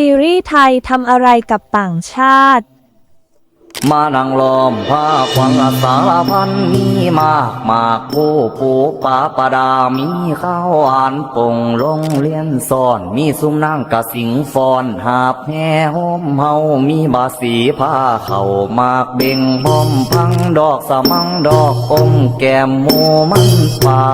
ซีรีส์ไทยทำอะไรกับต่างชาติ มานั่งล้อมผ้าควังสารพันมีมากมากผู้ปูปาปดามีข้าวอ่านปงลงเลียนซ่อน มีซุ้มนั่งกะสิงฟอน หาบแห่ห่มเฮามีบาสีผ้าเข่ามากเบ่งพ้อมพังดอกสะมังดอกอมแก้มหมูมันป่า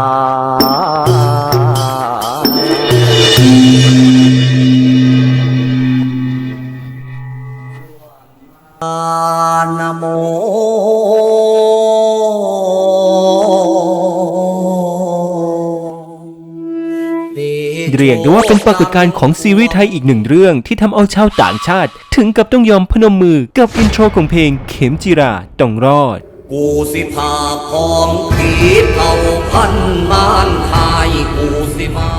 เรียกได้ว่าเป็นปรากฏการณ์ของซีรีส์ไทยอีกหนึ่งเรื่องที่ทำเอาชาวต่างชาติ ถึงกับต้องยอมพนมมือกับอินโทรของเพลงเข็มจิราต้องรอด กูสิพาของผีเผ่าพันธุ์บ้านไทยกูสิไม้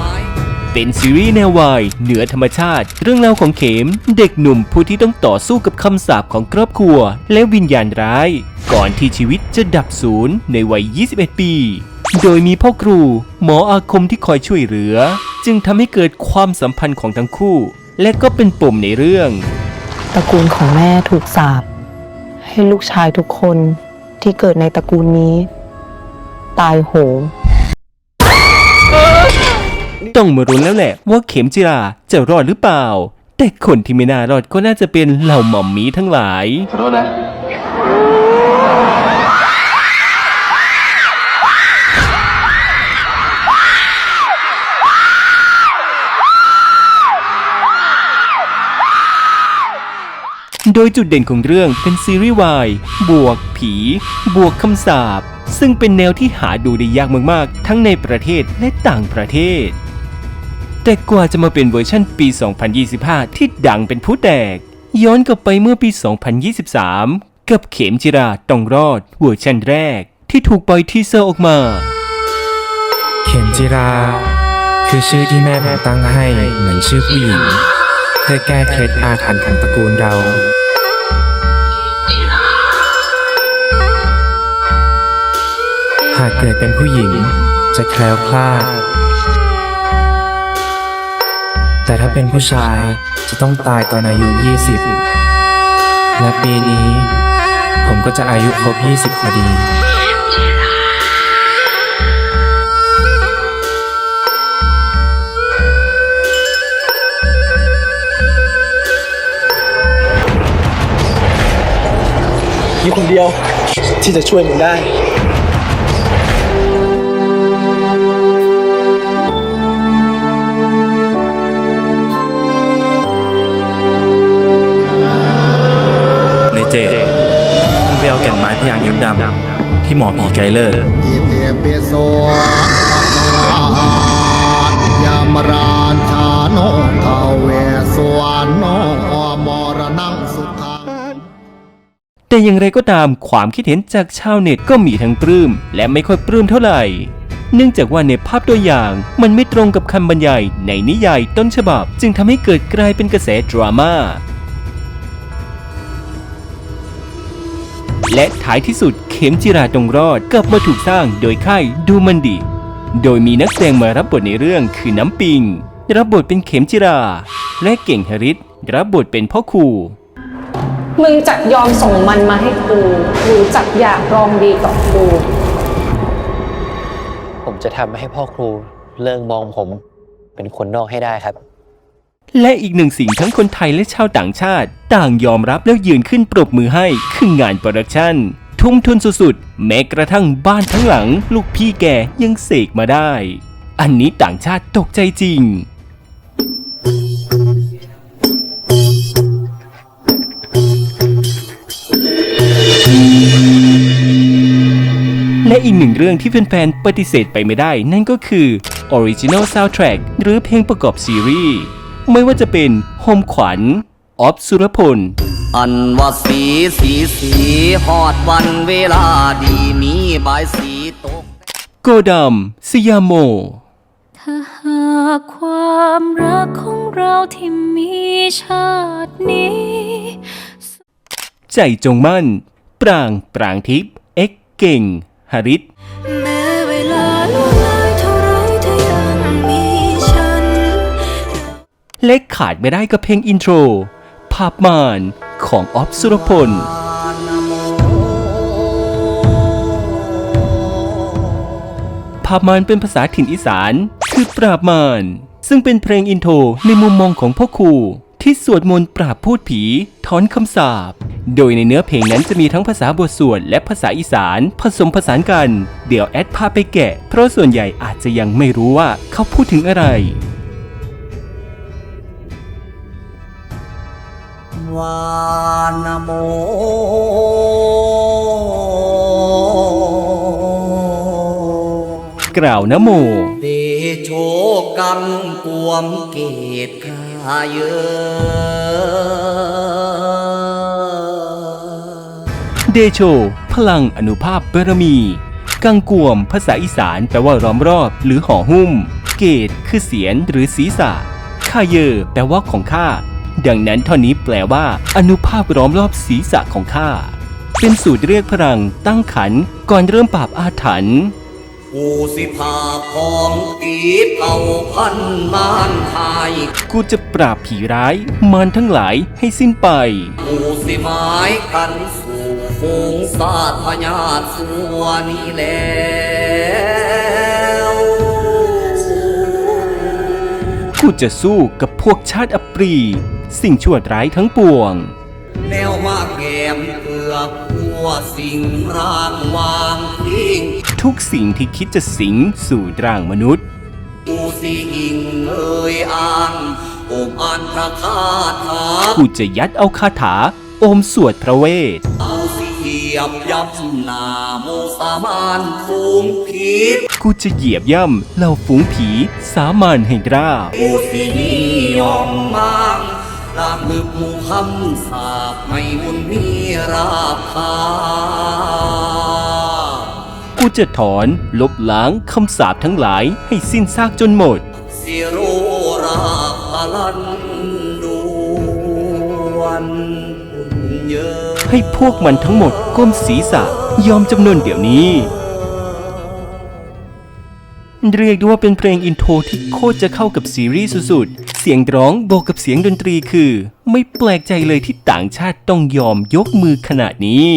เป็นซีรีส์แนววายเหนือธรรมชาติ เรื่องราวของเข็ม เด็กหนุ่มผู้ที่ต้องต่อสู้กับคำสาปของครอบครัว และวิญญาณร้าย ก่อนที่ชีวิตจะดับสูญในวัย 21 ปี โดยมีพ่อครู หมออาคมที่คอยช่วยเหลือ จึงทำให้เกิดความสัมพันธ์ของทั้งคู่ และก็เป็นปมในเรื่อง ตระกูลของแม่ถูกสาปให้ลูกชายทุกคนที่เกิดในตระกูลนี้ ตายโหงต้องมารุ้นแล้วแหละว่าเข็มจิราจะรอดหรือเปล่า แต่คนที่ไม่น่ารอดก็น่าจะเป็นเหล่าหม่อมหมีทั้งหลาย ขอโทษนะ โดยจุดเด่นของเรื่องเป็นซีรีส์วายบวกผี บวกคำสาปซึ่งเป็นแนวที่หาดูได้ยากมากๆ ทั้งในประเทศและต่างประเทศ แต่กว่าจะมาเป็นเวอร์ชั่นปี 2025 ที่ดังเป็นผู้แตก ย้อนกลับไปเมื่อปี 2023 กับเข็มจิราต้องรอดเวอร์ชันแรก ที่ถูกปล่อยทีเซอร์ออกมา เข็มจิรา คือชื่อที่แม่ผมตั้งให้เหมือนชื่อผู้หญิงเพื่อแก้เคล็ดอาถรรพ์ของตระกูลเราากเกิดเป็นผู้หญิงจะแคล้วคลาด แต่ถ้าเป็นผู้ชายจะต้องตายตอนอายุ 20 และปีนี้ ผมก็จะอายุครบ 20 พอดีมีคนเดียวที่จะช่วยมึงได้ เจดมึงไปเอาแก่นไม้พยางยิ้มดำที่หมอผีไกเลอร์อิเทปิโสยามราชาโนทาเวสวรรณโนมรณังสุขังแต่อย่างไรก็ตามความคิดเห็นจากชาวเน็ตก็มีทั้งปลื้มและไม่ค่อยปลื้มเท่าไหร่ เนื่องจากว่าในภาพตัวอย่างมันไม่ตรงกับคำบรรยายในนิยายต้นฉบับ จึงทำให้เกิดกลายเป็นกระแสดราม่า และท้ายที่สุดเข็มจิราตรงรอดกลับมาถูกสร้างโดยค่ายดูมันดี โดยมีนักแสดงมารับบทในเรื่องคือน้ำปิง รับบทเป็นเข็มจิรา และเก่งฮริตรับบทเป็นพ่อครูมึงจักยอมส่งมันมาให้กูหรือจักอยากลองดีกับกูผมจะทำให้พ่อครูเลิกมองผมเป็นคนนอกให้ได้ครับ และอีกหนึ่งสิ่งทั้งคนไทยและชาวต่างชาติ ต่างยอมรับแล้วยืนขึ้นปรบมือให้คืองานโปรดักชั่น ทุ่มทุนสุดๆ แม้กระทั่งบ้านทั้งหลัง ลูกพี่แกยังเสกมาได้ อันนี้ต่างชาติตกใจจริงและอีกหนึ่งเรื่องที่แฟนๆ ปฏิเสธไปไม่ได้ นั่นก็คือ Original Soundtrack หรือเพลงประกอบซีรีส์ ไม่ว่าจะเป็นโฮมขวัญออฟสุรพล อันว่าสีสีสีหอดวันเวลาดีมีบายสีตก โกดัมสยามโม ถ้าหากความรักของเราที่มีชาตินี้ ใจจงมั่น ปรางปรางทิพย์เอ็กเก่ง หริต และขาดไม่ได้กับเพลงอินโทร ภาพมานของออฟสุรพลภาพมานเป็นภาษาถิ่นอีสาน คือปราบมารซึ่งเป็นเพลงอินโทรในมุมมองของพ่อครูที่สวดมนต์ปราบพูดผีถอนคำสาป โดยในเนื้อเพลงนั้นจะมีทั้งภาษาบทสวดและภาษาอีสานผสมผสานกัน เดี๋ยวแอดพาไปแกะ เพราะส่วนใหญ่อาจจะยังไม่รู้ว่าเขาพูดถึงอะไร วานโมกล่าวนะโมเดโชกันกวมเกตขาเยอเดโช พลังอนุภาพบารมี กังกวมภาษาอีสานแปลว่าล้อมรอบ หรือห่อหุ้ม เกตคือเสียนหรือศีรษะข้าเยอแปลว่าของข้า ดังนั้นท่อนนี้แปลว่า อนุภาพล้อมรอบศีรษะของข้า เป็นสูตรเรียกพลังตั้งขันก่อนเริ่มปราบอาถรรพ์กูสิพาของตีเป่าพันมานทายกูจะปราบผีร้ายมารทั้งหลายให้สิ้นไป กูสิหมายกันสู่ฝูงสาตพญาติสัวนี้แล้วกูจะสู้กับพวกชาติอัปรี สิ่งชั่วร้ายทั้งปวง แนวมาแกมเกือบหัวสิ่งร่างวางทิ้งทุกสิ่งที่คิดจะสิงสู่ร่างมนุษย์กูสิอิงเอ่ยอ่างโอมอ่านพระคาถากูจะยัดเอาคาถาโอมสวดพระเวทเอาสิเหยียบยับหน้าโมสามานฟูงผิดกูจะเหยียบย่ำเหล่าฝูงผีสามัญให้ราบกูสิยอมมาง รามมือผู้คำสาบไม่มุนมีราคากูจะถอนลบล้างคำสาปทั้งหลายให้สิ้นซากจนหมด สิโรราพลันดวนเยอะ ให้พวกมันทั้งหมดก้มศีรษะยอมจำนนเดี๋ยวนี้ เรียกได้ว่าเป็นเพลงอินโทรที่โคตรจะเข้ากับซีรีส์สุดๆ เสียงร้องบวกกับเสียงดนตรีคือ ไม่แปลกใจเลยที่ต่างชาติต้องยอมยกมือขนาดนี้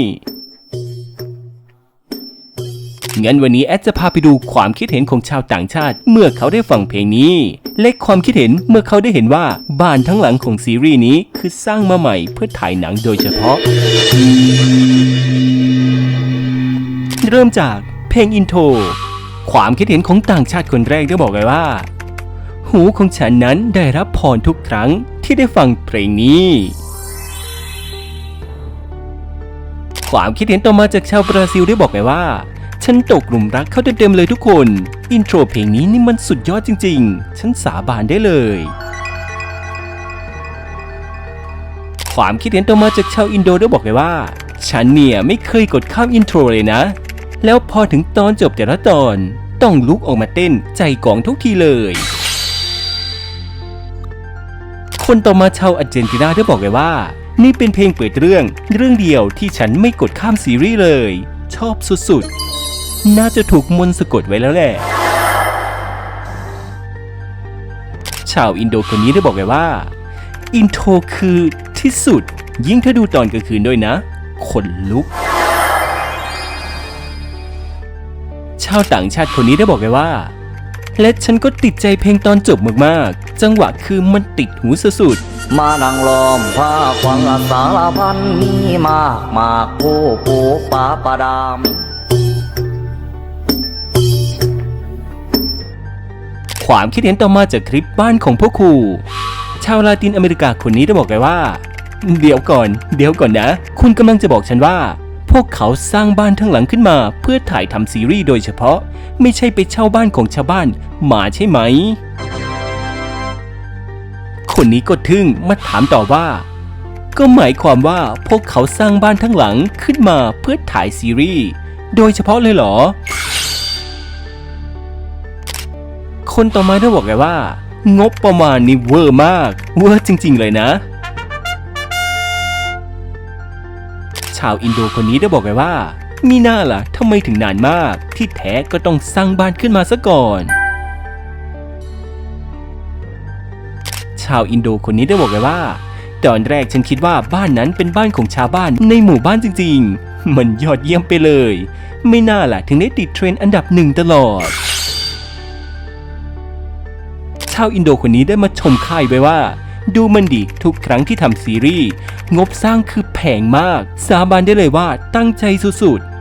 งั้นวันนี้แอดจะพาไปดูความคิดเห็นของชาวต่างชาติ เมื่อเขาได้ฟังเพลงนี้ และความคิดเห็นเมื่อเขาได้เห็นว่าบ้านทั้งหลังของซีรีส์นี้คือสร้างมาใหม่เพื่อถ่ายหนังโดยเฉพาะ เริ่มจากเพลงอินโทรความคิดเห็นของต่างชาติคนแรกได้บอกเลยว่า หูของฉันนั้นได้รับพรทุกครั้งที่ได้ฟังเพลงนี้ ความคิดเห็นต่อมาจากชาวบราซิลได้บอกเลยว่า ฉันตกหลุมรักเขาเต็มๆเลยทุกคน อินโทรเพลงนี้นี่มันสุดยอดจริง ๆ ฉันสาบานได้เลย ความคิดเห็นต่อมาจากชาวอินโดได้บอกเลยว่า ฉันเนี่ยไม่เคยกดข้ามอินโทรเลยนะ แล้วพอถึงตอนจบแต่ละตอน ต้องลุกออกมาเต้นใจกองทุกทีเลย คนต่อมาชาวอาร์เจนตินาได้บอกเลยว่า นี่เป็นเพลงเปิดเรื่อง เรื่องเดียวที่ฉันไม่กดข้ามซีรีส์เลย ชอบสุดๆ น่าจะถูกมนต์สะกดไว้แล้วแหละชาวอินโดคนนี้ได้บอกเลยว่า อินโทรคือที่สุด ยิ่งถ้าดูตอนกลางคืนด้วยนะขนลุก ชาวต่างชาติคนนี้ได้บอกเลยว่าและฉันก็ติดใจเพลงตอนจบมากๆ จังหวะคือมันติดหูสุดมานั่งล้อมผ้าควังสารพันมีมากมากผู้ปูปาปาดามๆความคิดเห็นต่อมาจากคลิปบ้านของพ่อครู ชาวลาตินอเมริกาคนนี้ได้บอกเลยว่า เดี๋ยวก่อน เดี๋ยวก่อนนะ คุณกำลังจะบอกฉันว่า พวกเขาสร้างบ้านทั้งหลังขึ้นมาเพื่อถ่ายทำซีรีส์โดยเฉพาะ ไม่ใช่ไปเช่าบ้านของชาวบ้านมาใช่ไหม คนนี้ก็ทึ่งมาถามต่อว่า ก็หมายความว่าพวกเขาสร้างบ้านทั้งหลังขึ้นมาเพื่อถ่ายซีรีส์โดยเฉพาะเลยเหรอ คนต่อมาได้บอกเลยว่า งบประมาณนี่เวอร์มาก เวอร์จริง ๆ เลยนะ ชาวอินโดคนนี้ได้บอกเลยว่า มีหน้าล่ะทำไมถึงนานมาก ที่แท้ก็ต้องสร้างบ้านขึ้นมาซะก่อน ชาวอินโดคนนี้ได้บอกเลยว่า ตอนแรกฉันคิดว่าบ้านนั้นเป็นบ้านของชาวบ้านในหมู่บ้านจริง ๆ มันยอดเยี่ยมไปเลย ไม่น่าล่ะถึงได้ติดเทรนด์อันดับหนึ่งตลอด ชาวอินโดคนนี้ได้มาชมค่ายไว้ว่าดูมันดิทุกครั้งที่ทำซีรีส์ งบสร้างคือแพงมาก สาบานได้เลยว่าตั้งใจสุดๆ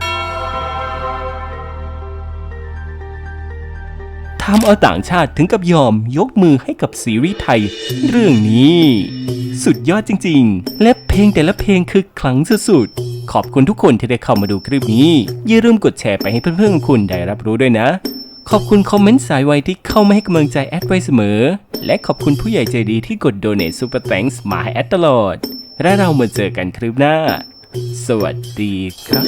ทำเอาต่างชาติถึงกับยอมยกมือให้กับซีรีส์ไทย เรื่องนี้ สุดยอดจริง ๆ และเพลงแต่ละเพลงคือคลังสุดๆขอบคุณทุกคนที่ได้เข้ามาดูคลิปนี้ อย่าลืมกดแชร์ไปให้เพื่อนๆคุณได้รับรู้ด้วยนะ ขอบคุณคอมเมนต์สายไวที่เข้ามาให้กำลังใจแอดไว้เสมอ และขอบคุณผู้ใหญ่ใจดีที่กด Donate Super Thanks มาให้แอดตลอด และเรามาเจอกันคลิปหน้า สวัสดีครับ